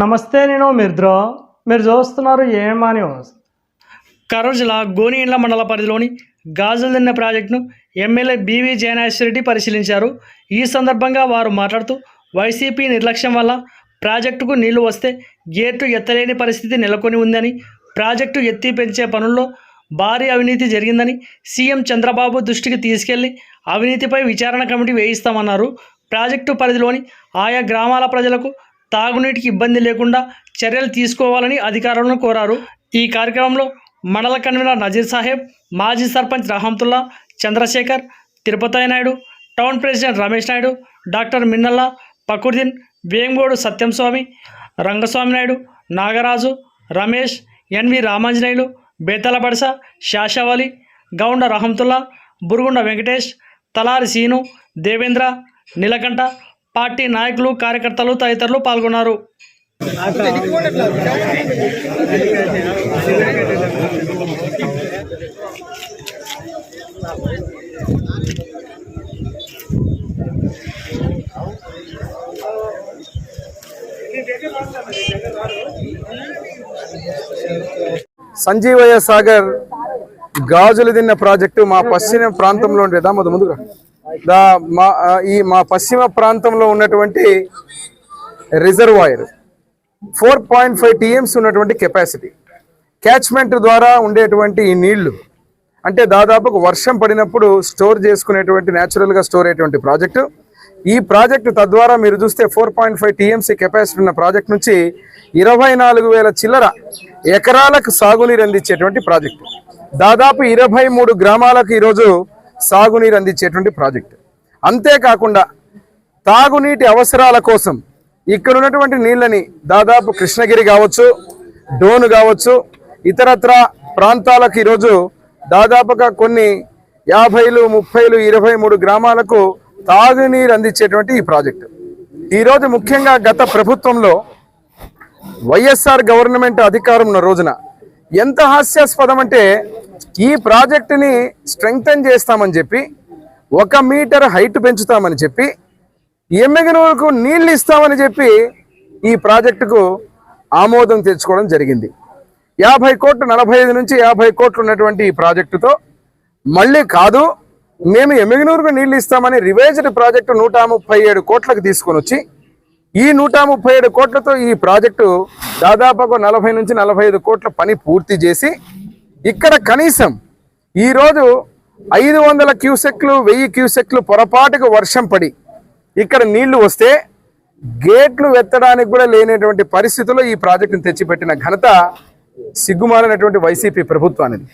నమస్తే నేను మిర్ద్రో. మీరు చూస్తున్నారు ఏమా న్యూస్. జిల్లా గోనియండ్ల మండల పరిధిలోని గాజులదిన్న ప్రాజెక్టును ఎమ్మెల్యే బీవీ జయనాశ్వరెడ్డి పరిశీలించారు. ఈ సందర్భంగా వారు మాట్లాడుతూ వైసీపీ నిర్లక్ష్యం వల్ల ప్రాజెక్టుకు నీళ్ళు వస్తే గేటు ఎత్తలేని పరిస్థితి నెలకొని ఉందని ప్రాజెక్టు ఎత్తి పెంచే పనుల్లో భారీ అవినీతి జరిగిందని సీఎం చంద్రబాబు దృష్టికి తీసుకెళ్ళి అవినీతిపై విచారణ కమిటీ వేయిస్తామన్నారు. ప్రాజెక్టు పరిధిలోని ఆయా గ్రామాల ప్రజలకు తాగునీటికి ఇబ్బంది లేకుండా చర్యలు తీసుకోవాలని అధికారులను కోరారు. ఈ కార్యక్రమంలో మండల కన్వీనర్ నజీర్ సాహెబ్ మాజీ sarpanch Rahamathulla Chandrasekhar Tirupati Naidu town president Ramesh Naidu doctor Minnalla Pakurdeen Vengodu Satyam Swamy Rangaswamy Naidu Nagaraju Ramesh NV Ramanjaneyulu Bethala Badasa Shashavali Gounda Rahamathulla Burugunda Venkatesh Talari Seenu Devendra Neelakanta party నాయకులు కార్యకర్తలు తదితరులు పాల్గొన్నారు. సంజీవయ్య సాగర్ గాజులు తిన్న project మా పశ్చిమ ప్రాంతంలో ఉండేదా మొదలు ముందుగా దా మా ఈ మా పశ్చిమ ప్రాంతంలో ఉన్నటువంటి reservoir four point five TMC ఉన్నటువంటి కెపాసిటీ. క్యాచ్మెంట్ ద్వారా ఉండేటువంటి ఈ నీళ్ళు అంటే దాదాపు వర్షం పడినప్పుడు స్టోర్ చేసుకునేటువంటి న్యాచురల్గా స్టోర్ అయ్యేటువంటి ప్రాజెక్టు. ఈ ప్రాజెక్టు తద్వారా మీరు చూస్తే four point five TMC capacity ఉన్న ప్రాజెక్ట్ నుంచి ఇరవై నాలుగు వేల చిల్లర ఎకరాలకు సాగునీరు అందించేటువంటి ప్రాజెక్టు. దాదాపు ఇరవై మూడు గ్రామాలకు ఈరోజు సాగునీరు అందించేటువంటి ప్రాజెక్ట్. అంతేకాకుండా తాగునీటి అవసరాల కోసం ఇక్కడ ఉన్నటువంటి నీళ్ళని దాదాపు కృష్ణగిరి కావచ్చు డోను కావచ్చు ఇతరత్ర ప్రాంతాలకు ఈరోజు దాదాపుగా కొన్ని యాభైలు ముప్పైలు ఇరవై మూడు గ్రామాలకు తాగునీరు అందించేటువంటి ఈ ప్రాజెక్టు. ఈరోజు ముఖ్యంగా గత ప్రభుత్వంలో వైఎస్ఆర్ గవర్నమెంట్ అధికారం ఉన్న రోజున ఎంత హాస్యాస్పదం అంటే ఈ ప్రాజెక్టుని స్ట్రెంగ్తన్ చేస్తామని చెప్పి ఒక మీటర్ హైట్ పెంచుతామని చెప్పి ఎమ్మెగనూరుకు నీళ్ళు ఇస్తామని చెప్పి ఈ ప్రాజెక్టుకు ఆమోదం తెచ్చుకోవడం జరిగింది. యాభై కోట్లు నలభై ఐదు నుంచి యాభై కోట్లు ఉన్నటువంటి ఈ ప్రాజెక్టుతో మళ్ళీ కాదు మేము ఎమ్మెగనూరుకు నీళ్ళు ఇస్తామని రివైజ్డ్ ప్రాజెక్టు నూట ముప్పై ఏడు కోట్లకు తీసుకొని వచ్చి ఈ నూట ముప్పై ఏడు కోట్లతో ఈ ప్రాజెక్టు దాదాపుగా నలభై నుంచి నలభై ఐదు కోట్ల పని పూర్తి చేసి ఇక్కడ కనీసం ఈరోజు ఐదు వందల క్యూసెక్లు వెయ్యి క్యూసెక్లు పొరపాటుకు వర్షం పడి ఇక్కడ నీళ్ళు వస్తే గేట్లు ఎత్తడానికి కూడా లేనటువంటి పరిస్థితుల్లో ఈ ప్రాజెక్టును తెచ్చిపెట్టిన ఘనత సిగ్గుమాలినటువంటి వైసీపీ ప్రభుత్వానికి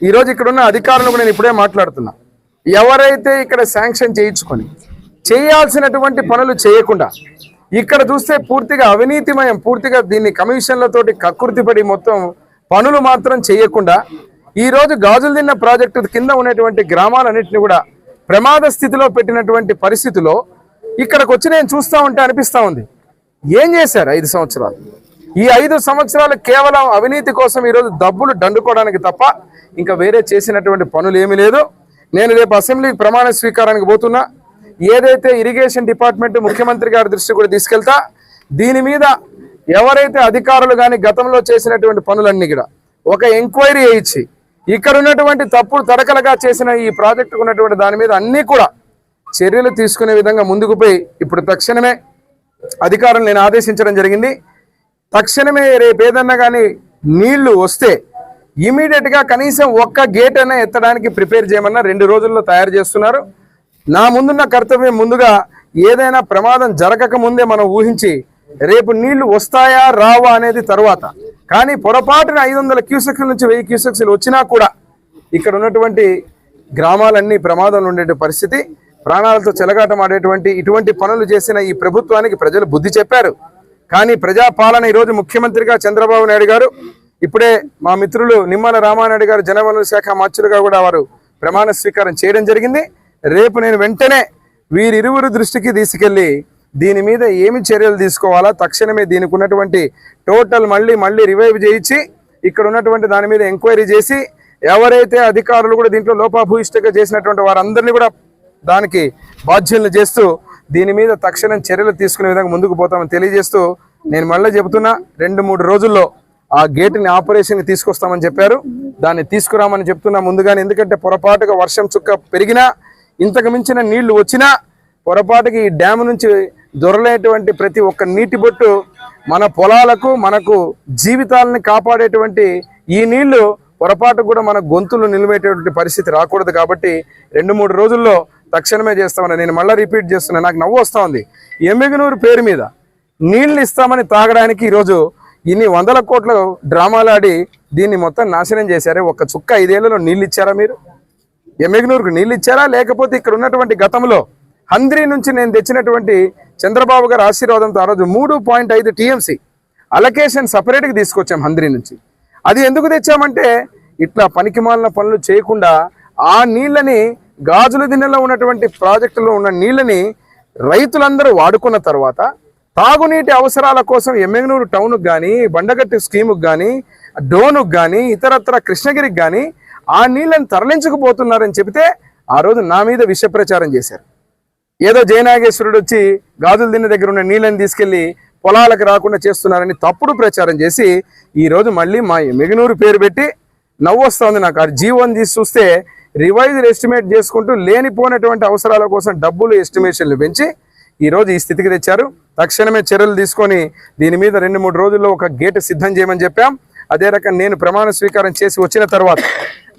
ఈరోజు ఇక్కడున్న ఉన్న అధికారులు కూడా నేను ఇప్పుడే మాట్లాడుతున్నా. ఎవరైతే ఇక్కడ శాంక్షన్ చేయించుకొని చేయాల్సినటువంటి పనులు చేయకుండా ఇక్కడ చూస్తే పూర్తిగా అవినీతిమయం పూర్తిగా దీన్ని కమిషన్లతోటి కక్కుర్తిపడి మొత్తం పనులు మాత్రం చేయకుండా ఈరోజు గాజులు తిన్న ప్రాజెక్టు కింద ఉన్నటువంటి గ్రామాలన్నింటినీ కూడా ప్రమాద స్థితిలో పెట్టినటువంటి పరిస్థితిలో ఇక్కడికి వచ్చి నేను చూస్తా ఉంటే అనిపిస్తా ఉంది. ఏం చేశారు ఐదు సంవత్సరాలు? ఈ ఐదు సంవత్సరాలు కేవలం అవినీతి కోసం ఈరోజు డబ్బులు దండుకోవడానికి తప్ప ఇంకా వేరే చేసినటువంటి పనులు ఏమీ లేదు. నేను రేపు అసెంబ్లీ ప్రమాణ స్వీకారానికి పోతున్నా. ఏదైతే ఇరిగేషన్ డిపార్ట్మెంట్ ముఖ్యమంత్రి గారి దృష్టి కూడా తీసుకెళ్తా దీని మీద ఎవరైతే అధికారులు కానీ గతంలో చేసినటువంటి పనులన్నీ కూడా ఒక ఎంక్వైరీ వేయించి ఇక్కడ ఉన్నటువంటి తప్పుడు తడకలుగా చేసిన ఈ ప్రాజెక్టుకు ఉన్నటువంటి దాని మీద అన్నీ కూడా చర్యలు తీసుకునే విధంగా ముందుకు పోయి ఇప్పుడు తక్షణమే అధికారులు నేను ఆదేశించడం జరిగింది. తక్షణమే రేపు ఏదన్నా కానీ నీళ్ళు వస్తే ఇమీడియట్గా కనీసం ఒక్క గేట్ అయినా ఎత్తడానికి ప్రిపేర్ చేయమన్నా రెండు రోజుల్లో తయారు చేస్తున్నారు. నా ముందున్న కర్తవ్యం ముందుగా ఏదైనా ప్రమాదం జరగక ముందే మనం ఊహించి రేపు నీళ్ళు వస్తాయా రావా అనేది తర్వాత. కానీ పొరపాటున ఐదు వందల క్యూసెక్స్ల నుంచి వెయ్యి క్యూసెక్స్లు వచ్చినా కూడా ఇక్కడ ఉన్నటువంటి గ్రామాలన్నీ ప్రమాదంలో ఉండే పరిస్థితి. ప్రాణాలతో చెలగాటమాడేటువంటి ఇటువంటి పనులు చేసిన ఈ ప్రభుత్వానికి ప్రజలు బుద్ధి చెప్పారు. కానీ ప్రజాపాలన ఈరోజు ముఖ్యమంత్రిగా చంద్రబాబు నాయుడు గారు ఇప్పుడే మా మిత్రులు నిమ్మల రామానాయుడు గారు జనవనరుల శాఖ మంత్రులుగా కూడా వారు ప్రమాణ స్వీకారం చేయడం జరిగింది. రేపు నేను వెంటనే వీరిరువురు దృష్టికి తీసుకెళ్ళి దీని మీద ఏమి చర్యలు తీసుకోవాలా తక్షణమే దీనికి ఉన్నటువంటి టోటల్ మళ్ళీ మళ్ళీ రివైవ్ చేయించి ఇక్కడ ఉన్నటువంటి దాని మీద ఎంక్వైరీ చేసి ఎవరైతే అధికారులు కూడా దీంట్లో లోపాభూయిష్టంగా చేసినటువంటి వారందరినీ కూడా దానికి బాధ్యులను చేస్తూ దీని మీద తక్షణం చర్యలు తీసుకునే విధంగా ముందుకు పోతామని తెలియజేస్తూ నేను మళ్ళీ చెబుతున్నా రెండు మూడు రోజుల్లో ఆ గేటుని ఆపరేషన్కి తీసుకొస్తామని చెప్పారు. దాన్ని తీసుకురామని చెప్తున్నా ముందుగానే ఎందుకంటే పొరపాటుగా వర్షం చుక్క పెరిగినా ఇంతకు మించిన నీళ్ళు వచ్చినా పొరపాటుకి ఈ డ్యామ్ నుంచి దొరలేటువంటి ప్రతి ఒక్క నీటి బొట్టు మన పొలాలకు మనకు జీవితాలని కాపాడేటువంటి ఈ నీళ్ళు పొరపాటు కూడా మన గొంతులు నిలివేటటువంటి పరిస్థితి రాకూడదు కాబట్టి రెండు మూడు రోజుల్లో తక్షణమే చేస్తామని నేను మళ్ళీ రిపీట్ చేస్తున్నా. నాకు నవ్వు వస్తూ ఉంది. ఎమ్మిగనూరు పేరు మీద నీళ్ళు ఇస్తామని తాగడానికి ఈరోజు ఇన్ని వందల కోట్ల డ్రామాలాడి దీన్ని మొత్తం నాశనం చేశారే. ఒక్క చుక్క ఐదేళ్ళలో నీళ్ళు ఇచ్చారా మీరు? ఎమ్మెగనూరుకు నీళ్ళు ఇచ్చారా? లేకపోతే ఇక్కడ ఉన్నటువంటి గతంలో హంద్రి నుంచి నేను తెచ్చినటువంటి చంద్రబాబు గారి ఆశీర్వాదంతో ఆ రోజు మూడు పాయింట్ ఐదు టీఎంసీ అలొకేషన్ సపరేట్గా తీసుకొచ్చాం హంద్రి నుంచి. అది ఎందుకు తెచ్చామంటే ఇట్లా పనికిమాలిన పనులు చేయకుండా ఆ నీళ్ళని గాజుల దిన్నెలో ఉన్నటువంటి ప్రాజెక్టులో ఉన్న నీళ్ళని రైతులందరూ వాడుకున్న తర్వాత తాగునీటి అవసరాల కోసం ఎమ్మెగనూరు టౌన్కి కానీ బండగట్టి స్కీముకి కానీ డోనుకు కానీ ఇతరత్ర కృష్ణగిరికి కానీ ఆ నీళ్ళను తరలించకపోతున్నారని చెబితే ఆ రోజు నా మీద విష ప్రచారం చేశారు. ఏదో జయనాగేశ్వరుడు వచ్చి గాజుల దిన్న దగ్గర ఉన్న నీళ్ళని తీసుకెళ్ళి పొలాలకు రాకుండా చేస్తున్నారని తప్పుడు ప్రచారం చేసి ఈరోజు మళ్ళీ మా మిగనూరు పేరు పెట్టి నవ్వొస్తోంది నాకు. ఆ జీవోని తీసి చూస్తే రివైజ్డ్ ఎస్టిమేట్ చేసుకుంటూ లేనిపోయినటువంటి అవసరాల కోసం డబ్బులు ఎస్టిమేషన్లు పెంచి ఈ రోజు ఈ స్థితికి తెచ్చారు. తక్షణమే చర్యలు తీసుకొని దీని మీద రెండు మూడు రోజుల్లో ఒక గేటు సిద్ధం చేయమని చెప్పాం. అదే రకం నేను ప్రమాణ స్వీకారం చేసి వచ్చిన తర్వాత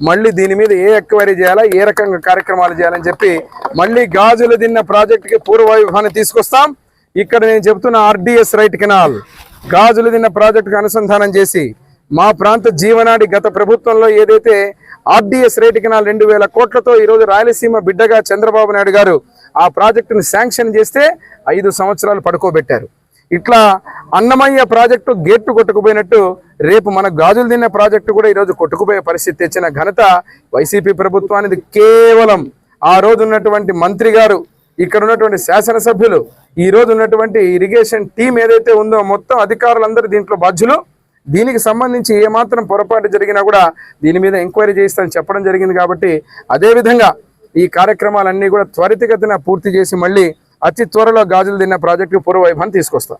మళ్ళీ దీని మీద ఏ ఎక్వైరీ చేయాలా ఏ రకంగా కార్యక్రమాలు చేయాలని చెప్పి మళ్ళీ గాజులు దిన్న ప్రాజెక్టుకి పూర్వవైభవాన్ని తీసుకొస్తాం. ఇక్కడ నేను చెప్తున్న ఆర్డిఎస్ రైట్ కెనాల్ గాజులు దిన్న ప్రాజెక్టుకు అనుసంధానం చేసి మా ప్రాంత జీవనాడి గత ప్రభుత్వంలో ఏదైతే ఆర్డిఎస్ రేటు కెనాల్ రెండు వేల కోట్లతో ఈరోజు రాయలసీమ బిడ్డగా చంద్రబాబు నాయుడు గారు ఆ ప్రాజెక్టును శాంక్షన్ చేస్తే ఐదు సంవత్సరాలు పడుకోబెట్టారు. ఇట్లా అన్నమయ్య ప్రాజెక్టు గేట్లు కొట్టుకుపోయినట్టు రేపు మన గాజులు తిన్న ప్రాజెక్టు కూడా ఈరోజు కొట్టుకుపోయే పరిస్థితి తెచ్చిన ఘనత వైసీపీ ప్రభుత్వానికి కేవలం ఆ రోజు ఉన్నటువంటి మంత్రి గారు ఇక్కడ ఉన్నటువంటి శాసనసభ్యులు ఈ రోజు ఉన్నటువంటి ఇరిగేషన్ టీం ఏదైతే ఉందో మొత్తం అధికారులందరూ దీంట్లో బాధ్యులు. దీనికి సంబంధించి ఏమాత్రం పొరపాటు జరిగినా కూడా దీని మీద ఎంక్వైరీ చేయిస్తానని చెప్పడం జరిగింది కాబట్టి అదేవిధంగా ఈ కార్యక్రమాలన్నీ కూడా త్వరితగతిన పూర్తి చేసి మళ్ళీ అతి త్వరలో గాజులు తిన్న ప్రాజెక్టు పూర్వవైభవాన్ని తీసుకొస్తాం.